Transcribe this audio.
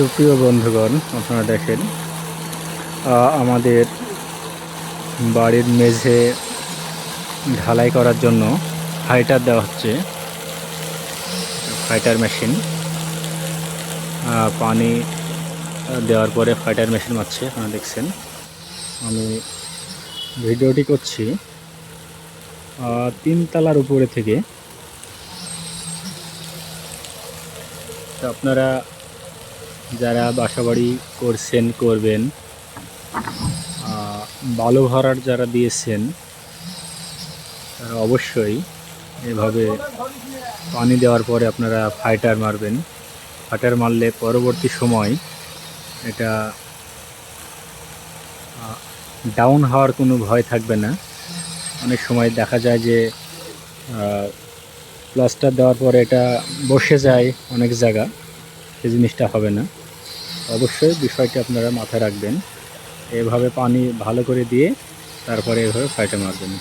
সুপ্রিয় বন্ধুগণ, আপনারা দেখেন আমাদের বাড়ির মেঝে ঢালাই করার জন্য ফাইটার দেওয়া হচ্ছে ফাইটার মেশিন। পানি দেওয়ার পরে ফাইটার মেশিন মারছে, আপনারা দেখছেন। আমি ভিডিওটি করছি তিনতলার উপরে থেকে। তো আপনারা যারা বাসাবাড়ি করছেন, করবেন বালু ভরার যারা দিয়েছেন, তারা অবশ্যই এভাবে পানি দেওয়ার পরে আপনারা ফাইটার মারবেন। ফাইটার মারলে পরবর্তী সময় এটা ডাউন হওয়ার কোনো ভয় থাকবে না। অনেক সময় দেখা যায় যে প্লাস্টার দেওয়ার পরে এটা বসে যায় অনেক জায়গা, সে জিনিসটা হবে না। অবশ্যই বিষয়টি আপনারা মাথায় রাখবেন। এভাবে পানি ভালো করে দিয়ে তারপরে এভাবে ফাইটে মারবেন।